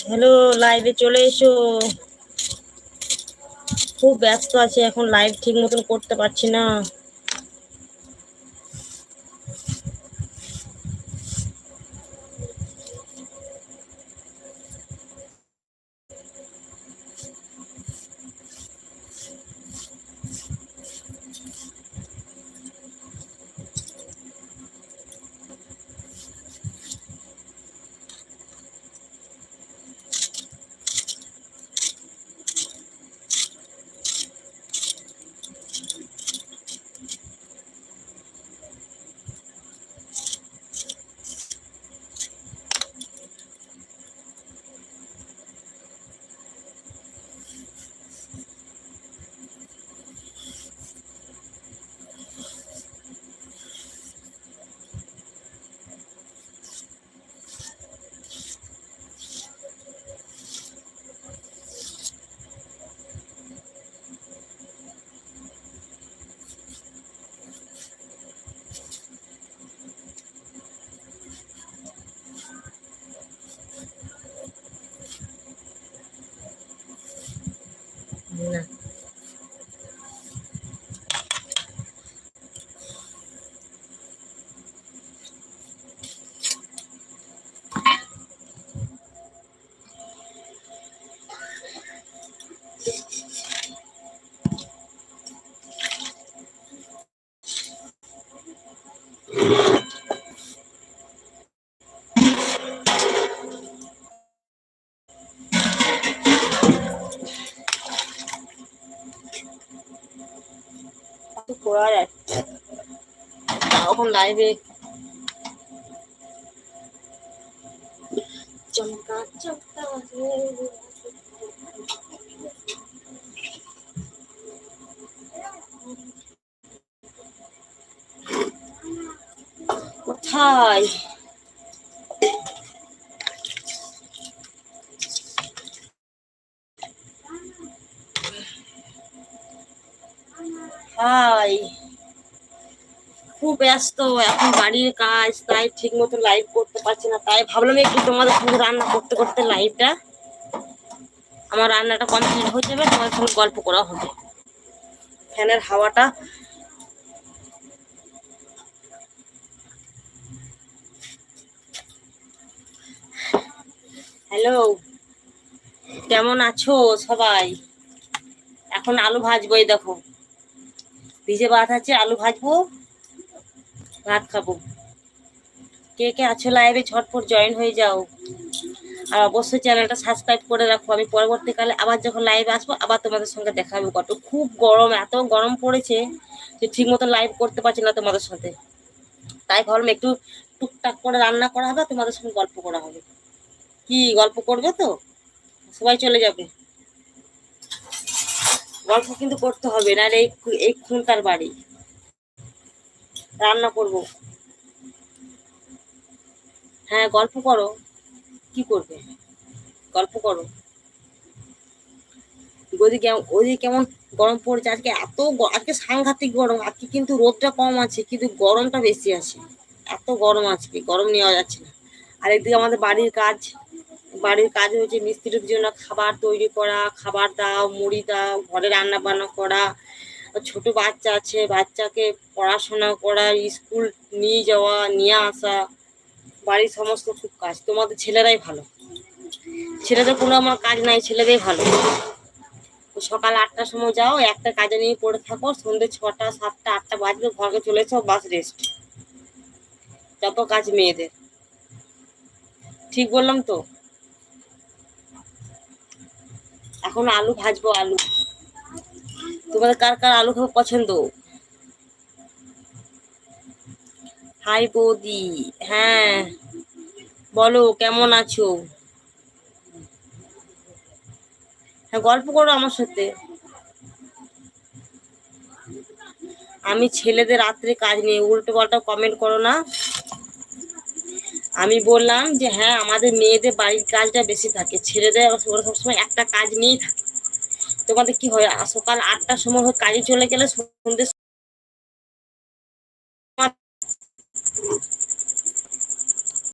Hello লাইভে চলে এসো। খুব ব্যস্ত আছে এখন লাইভ ঠিক মতন করতে পারছি না। muna. না তো করা যায় তখন লাইভে চমকা চমকা কোথায় হাই খুব ব্যস্ত এখন বাড়ির কাজ, তাই ঠিক মতো লাইভ করতে পারছি না। তাই ভাবলাম একটু তোমাদের সঙ্গে রান্না করতে করতে লাইভটা আমার রান্নাটা কমপ্লিট হয়ে যাবে, তোমাদের সঙ্গে গল্প করা হবে। ফ্যানের হাওয়াটা। হ্যালো কেমন আছো সবাই? এখন আলু ভাজবো এই দেখো। ভিজে ভাত আছে, আলু ভাজবো, ভাত খাব। কে কে আছো লাইভে ঝটপট জয়েন হয়ে যাও। আর অবশ্যই চ্যানেলটা সাবস্ক্রাইব করে রাখো। আমি পরবর্তীকালে আবার যখন লাইভে আসব, আবার তোমাদের সঙ্গে দেখা হবে। কত খুব গরম, এত গরম পড়েছে যে ঠিক মতো লাইভ করতে পারছি না তোমাদের সাথে। তাই ভাবলাম একটু টুকটাক করে রান্না করা হবে, তোমাদের সঙ্গে গল্প করা হবে। কি, গল্প করবে তো? সবাই চলে যাবে। গল্প কিন্তু করতে হবে না এই এই খুনকার বাড়ি। রান্না করব। হ্যাঁ গল্প করো। কি করবে? গল্প করো। ওদিকে ওদিকে কেমন গরম পড়েছে? আজকে এত আজকে সাংঘাতিক গরম, আজকে কিন্তু রোদটা কম আছে, কিন্তু গরমটা বেশি আছে। এত গরম আজকে, গরম নেওয়া যাচ্ছে না। আর একদিকে আমাদের বাড়ির কাজ বাড়ির কাজ হয়েছে মিস্ত্রির জন্য খাবার তৈরি করা, খাবার দাও, মুড়ি দাও, ঘরে রান্না বান্না করা, ছোট বাচ্চা আছে, বাচ্চাকে পড়াশোনা করা, স্কুল নিয়ে যাওয়া, নিয়ে আসা, বাড়ির সমস্ত খুব কাজ। তোমাদের ছেলেরাই ভালো। ছেলেদের কোনো আমার কাজ নাই, ছেলেদের ভালো। সকাল আটটার সময় যাও, একটা কাজে নিয়ে পড়ে থাকো সন্ধ্যে ছটা, সাতটা, আটটা বাজবে, ঘরে চলে এসো, বাস রেস্ট যত কাজ মেয়েদের। ঠিক বললাম তো? এখন আলু ভাজবো আলু। তোমাদের কার কার আলু খুব পছন্দ? হাই বৌদি হ্যাঁ। বলো, কেমন আছো? হ্যাঁ গল্প করো আমার সাথে। আমি ছেলেদের রাত্রে কাজ নিয়ে, উল্টো পাল্টা কমেন্ট করো না। আমি বললাম যে হ্যাঁ আমাদের মেয়েদের বাড়ির কাজটা বেশি থাকে। ছেলেদের ওরা সবসময় একটা কাজ নিয়েই থাকে। তোমাদের কি হয়, সকাল আটটার সময় কাজে চলে গেলে সন্ধ্যে